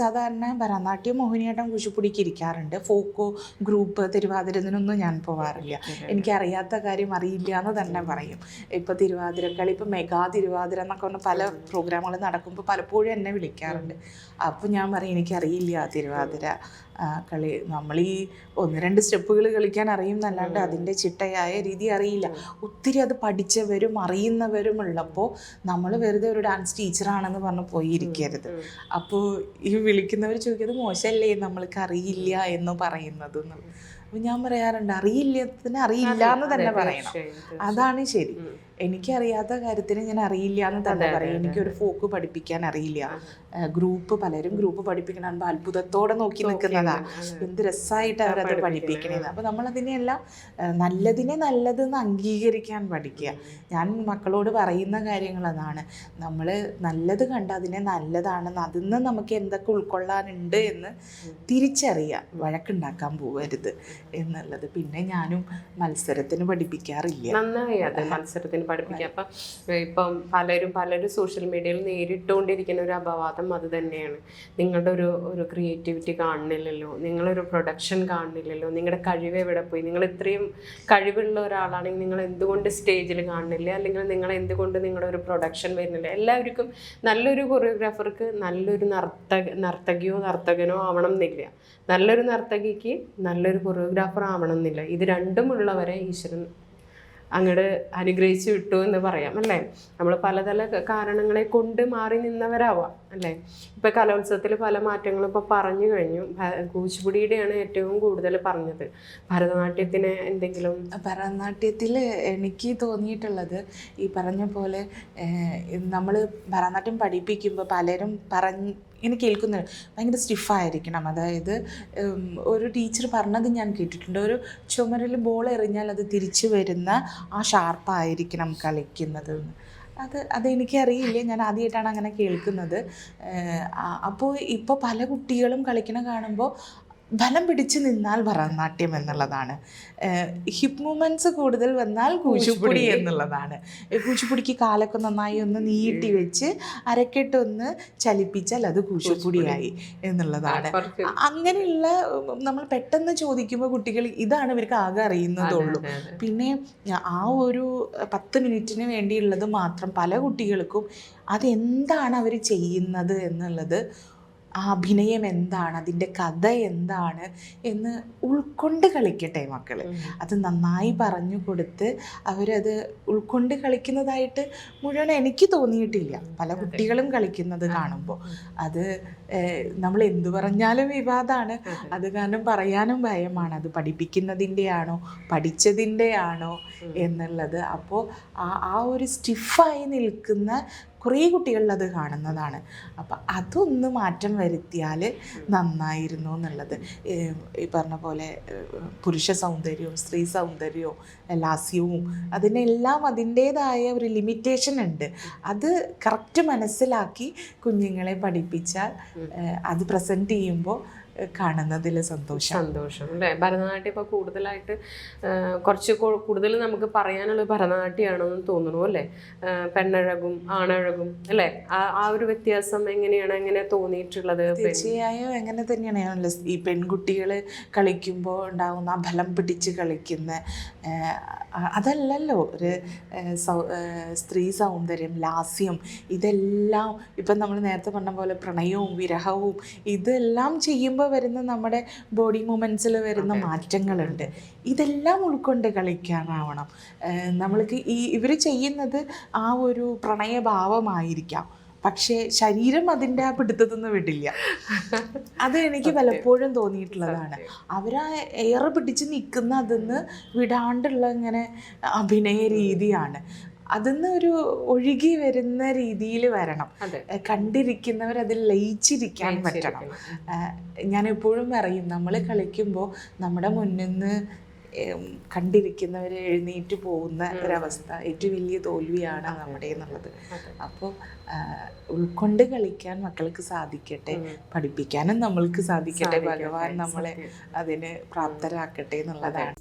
സാധാരണ ഭരതനാട്യം മോഹിനിയാട്ടം കുച്ചിപ്പുടിക്ക് ഇരിക്കാറുണ്ട് ഫോക്കോ ഗ്രൂപ്പ് തിരുവാതിരതിനൊന്നും ഞാൻ പോവാറില്ല. എനിക്കറിയാത്ത കാര്യം അറിയില്ല എന്ന് തന്നെ പറയും. ഇപ്പോൾ തിരുവാതിരക്കളി ഇപ്പോൾ മെഗാ തിരുവാതിര എന്നൊക്കെ പറഞ്ഞ പല പ്രോഗ്രാമുകൾ നടക്കുമ്പോൾ പലപ്പോഴും എന്നെ വിളിക്കാറുണ്ട്. അപ്പോൾ ഞാൻ പറയും എനിക്കറിയില്ല തിരുവാതിര. കളി നമ്മൾ ഈ ഒന്ന് രണ്ട് സ്റ്റെപ്പുകൾ കളിക്കാൻ അറിയും എന്നല്ലാണ്ട് അതിന്റെ ചിട്ടയായ രീതി അറിയില്ല. ഒത്തിരി അത് പഠിച്ചവരും അറിയുന്നവരും ഉള്ളപ്പോൾ നമ്മൾ വെറുതെ ഒരു ഡാൻസ് ടീച്ചറാണെന്ന് പറഞ്ഞ് പോയിരിക്കരുത്. അപ്പോൾ ഈ വിളിക്കുന്നവർ ചോദിക്കുന്നത് മോശമല്ലേ നമ്മൾക്ക് അറിയില്ല എന്ന് പറയുന്നത്? അപ്പം അപ്പോൾ ഞാൻ പറയാറുണ്ട് അറിയില്ലത്തിന് അറിയില്ല എന്ന് തന്നെ പറയണം. അതാണ് ശരി. എനിക്കറിയാത്ത കാര്യത്തിന് ഞാൻ അറിയില്ല എന്ന് തന്നെ പറയും. എനിക്കൊരു ഫോക്ക് പഠിപ്പിക്കാൻ അറിയില്ല. ഗ്രൂപ്പ് പലരും ഗ്രൂപ്പ് പഠിപ്പിക്കണം. കാണുമ്പോൾ അത്ഭുതത്തോടെ നോക്കി നിൽക്കുന്നതാ. എന്ത് രസമായിട്ട് അവരത് പഠിപ്പിക്കണേന്ന്. അപ്പോൾ നമ്മളതിനെല്ലാം നല്ലതിനെ നല്ലതെന്ന് അംഗീകരിക്കാൻ പഠിക്കുക. ഞാൻ മക്കളോട് പറയുന്ന കാര്യങ്ങൾ അതാണ്. നമ്മൾ നല്ലത് കണ്ട അതിനെ നല്ലതാണെന്ന് അതിൽ നിന്ന് നമുക്ക് എന്തൊക്കെ ഉൾക്കൊള്ളാനുണ്ട് എന്ന് തിരിച്ചറിയുക. വഴക്കുണ്ടാക്കാൻ പോകരുത് എന്നുള്ളത്. പിന്നെ ഞാനും മത്സരത്തിന് പഠിപ്പിക്കാറില്ല. നന്നായി. അതെ. മത്സരത്തിന് പഠിപ്പിക്കുക. അപ്പം ഇപ്പം പലരും പലരും സോഷ്യൽ മീഡിയയിൽ നേരിട്ടുകൊണ്ടിരിക്കുന്ന ഒരു അപവാദം അത് തന്നെയാണ്. നിങ്ങളുടെ ഒരു ഒരു ക്രിയേറ്റിവിറ്റി കാണുന്നില്ലല്ലോ നിങ്ങളൊരു പ്രൊഡക്ഷൻ കാണുന്നില്ലല്ലോ നിങ്ങളുടെ കഴിവ് എവിടെ പോയി? നിങ്ങൾ ഇത്രയും കഴിവുള്ള ഒരാളാണെങ്കിൽ നിങ്ങൾ എന്തുകൊണ്ട് സ്റ്റേജിൽ കാണുന്നില്ല? അല്ലെങ്കിൽ നിങ്ങൾ എന്തുകൊണ്ട് നിങ്ങളുടെ ഒരു പ്രൊഡക്ഷൻ വരുന്നില്ല? എല്ലാവർക്കും നല്ലൊരു കൊറിയോഗ്രാഫർക്ക് നല്ലൊരു നർത്തക നർത്തകിയോ നർത്തകനോ ആവണം എന്നില്ല നല്ലൊരു നർത്തകിക്ക് നല്ലൊരു കൊറിയോഗ്രാഫർ ആവണം എന്നില്ല ഇത് രണ്ടും ഉള്ളവരെ ഈശ്വരൻ അങ്ങോട്ട് അനുഗ്രഹിച്ചു വിട്ടു എന്ന് പറയാം അല്ലേ? നമ്മൾ പലതല കാരണങ്ങളെ കൊണ്ട് മാറി നിന്നവരാവാം അല്ലേ? ഇപ്പോൾ കലോത്സവത്തിൽ പല മാറ്റങ്ങളും ഇപ്പോൾ പറഞ്ഞു കഴിഞ്ഞു. കൂച്ചുപുടിയുടെയാണ് ഏറ്റവും കൂടുതൽ പറഞ്ഞത്. ഭരതനാട്യത്തിന് എന്തെങ്കിലും ഭരതനാട്യത്തിൽ എനിക്ക് തോന്നിയിട്ടുള്ളത് ഈ പറഞ്ഞ പോലെ നമ്മൾ ഭരതനാട്യം പഠിപ്പിക്കുമ്പോൾ പലരും പറഞ്ഞ് ഇങ്ങനെ കേൾക്കുന്നത് ഭയങ്കര സ്റ്റിഫായിരിക്കണം അതായത് ഒരു ടീച്ചർ പറഞ്ഞത് ഞാൻ കേട്ടിട്ടുണ്ട്. ഒരു ചുമരിൽ ബോൾ എറിഞ്ഞാൽ അത് തിരിച്ചു വരുന്ന ആ ഷാർപ്പായിരിക്കണം കളിക്കുന്നത്. അത് അതെനിക്കറിയില്ല ഞാൻ ആദ്യമായിട്ടാണ് അങ്ങനെ കേൾക്കുന്നത്. അപ്പോൾ ഇപ്പോൾ പല കുട്ടികളും കളിക്കണ കാണുമ്പോൾ ബലം പിടിച്ച് നിന്നാൽ ഭരതനാട്യം എന്നുള്ളതാണ്. ഹിപ്പ് മൂവ്മെന്റ്സ് കൂടുതൽ വന്നാൽ കൂച്ചുപുടി എന്നുള്ളതാണ്. കൂച്ചുപുടിക്ക് കാലൊക്കെ നന്നായി ഒന്ന് നീട്ടി വെച്ച് അരക്കെട്ടൊന്ന് ചലിപ്പിച്ചാൽ അത് കൂച്ചുപുടിയായി എന്നുള്ളതാണ്. അങ്ങനെയുള്ള നമ്മൾ പെട്ടെന്ന് ചോദിക്കുമ്പോൾ കുട്ടികൾ ഇതാണ് ഇവർക്ക് ആകെ അറിയുന്നതുള്ളൂ. പിന്നെ ആ ഒരു പത്ത് മിനിറ്റിന് വേണ്ടിയുള്ളത് മാത്രം പല കുട്ടികൾക്കും അതെന്താണ് അവർ ചെയ്യുന്നത് എന്നുള്ളത് ആ അഭിനയം എന്താണ്? അതിന്റെ കഥ എന്താണ്? എന്ന് ഉൾക്കൊണ്ട് കളിക്കട്ടെ മക്കൾ അത് നന്നായി പറഞ്ഞു കൊടുത്ത് അവരത് ഉൾക്കൊണ്ട് കളിക്കുന്നതായിട്ട് മുഴുവൻ എനിക്ക് തോന്നിയിട്ടില്ല. പല കുട്ടികളും കളിക്കുന്നത് കാണുമ്പോൾ അത് നമ്മൾ എന്തു പറഞ്ഞാലും വിവാദമാണ് അത്. കാരണം പറയാനും ഭയമാണ്. അത് പഠിപ്പിക്കുന്നതിന്റെ ആണോ പഠിച്ചതിന്റെ ആണോ എന്നുള്ളത്. അപ്പോൾ ആ ആ ഒരു സ്റ്റിഫായി നിൽക്കുന്ന കുറേ കുട്ടികളിൽ അത് കാണുന്നതാണ്. അപ്പം അതൊന്ന് മാറ്റം വരുത്തിയാൽ നന്നായിരുന്നു എന്നുള്ളത്. ഈ പറഞ്ഞ പോലെ പുരുഷ സൗന്ദര്യവും സ്ത്രീ സൗന്ദര്യവും ലാസ്യവും അതിനെല്ലാം അതിന്റേതായ ഒരു ലിമിറ്റേഷൻ ഉണ്ട്. അത് കറക്റ്റ് മനസ്സിലാക്കി കുഞ്ഞുങ്ങളെ പഠിപ്പിച്ചാൽ അത് പ്രസന്റ് ചെയ്യുമ്പോൾ കാണുന്നതിൽ സന്തോഷം. സന്തോഷം അല്ലേ? ഭരതനാട്യം ഇപ്പോൾ കൂടുതലായിട്ട് കുറച്ച് കൂടുതൽ നമുക്ക് പറയാനുള്ള ഭരതനാട്യമാണെന്ന് തോന്നുന്നു അല്ലേ? പെണ്ണഴകും ആണഴകും അല്ലേ? ആ ഒരു വ്യത്യാസം എങ്ങനെയാണ് എങ്ങനെ തോന്നിയിട്ടുള്ളത്? തീർച്ചയായും എങ്ങനെ തന്നെയാണ് ഈ പെൺകുട്ടികൾ കളിക്കുമ്പോൾ ഉണ്ടാകുന്ന ബലം പിടിച്ച് കളിക്കുന്ന അതല്ലല്ലോ ഒരു സ്ത്രീ സൗന്ദര്യം ലാസ്യം ഇതെല്ലാം ഇപ്പം നമ്മൾ നേരത്തെ പറഞ്ഞ പോലെ പ്രണയവും വിരഹവും ഇതെല്ലാം ചെയ്യുമ്പോൾ വരുന്ന നമ്മുടെ ബോഡി മൂമെന്റ്സിൽ വരുന്ന മാറ്റങ്ങളുണ്ട്. ഇതെല്ലാം ഉൾക്കൊണ്ട് കളിക്കാനാവണം. നമ്മൾക്ക് ഈ ഇവർ ചെയ്യുന്നത് ആ ഒരു പ്രണയഭാവമായിരിക്കാം. പക്ഷേ ശരീരം അതിന്റെ ആ പിടുത്തത്തിൽ നിന്ന് വിടില്ല. അത് എനിക്ക് പലപ്പോഴും തോന്നിയിട്ടുള്ളതാണ്. അവരാ എയർ പിടിച്ച് നിൽക്കുന്ന അതിന്ന് വിടാണ്ടുള്ള ഇങ്ങനെ അഭിനയ രീതിയാണ്. അതിന്ന് ഒരു ഒഴുകി വരുന്ന രീതിയിൽ വരണം. കണ്ടിരിക്കുന്നവർ അതിൽ ലയിച്ചിരിക്കാൻ പറ്റണം. ഞാൻ എപ്പോഴും പറയും നമ്മൾ കളിക്കുമ്പോൾ നമ്മുടെ മുന്നിൽ നിന്ന് കണ്ടിരിക്കുന്നവർ എഴുന്നേറ്റ് പോകുന്ന ഒരവസ്ഥ ഏറ്റവും വലിയ തോൽവിയാണ് നമ്മുടെ എന്നുള്ളത്. അപ്പോൾ ഉൾക്കൊണ്ട് കളിക്കാൻ മക്കൾക്ക് സാധിക്കട്ടെ പഠിപ്പിക്കാനും നമ്മൾക്ക് സാധിക്കട്ടെ ഭഗവാൻ നമ്മളെ അതിന് പ്രാപ്തരാക്കട്ടെ എന്നുള്ളതാണ്.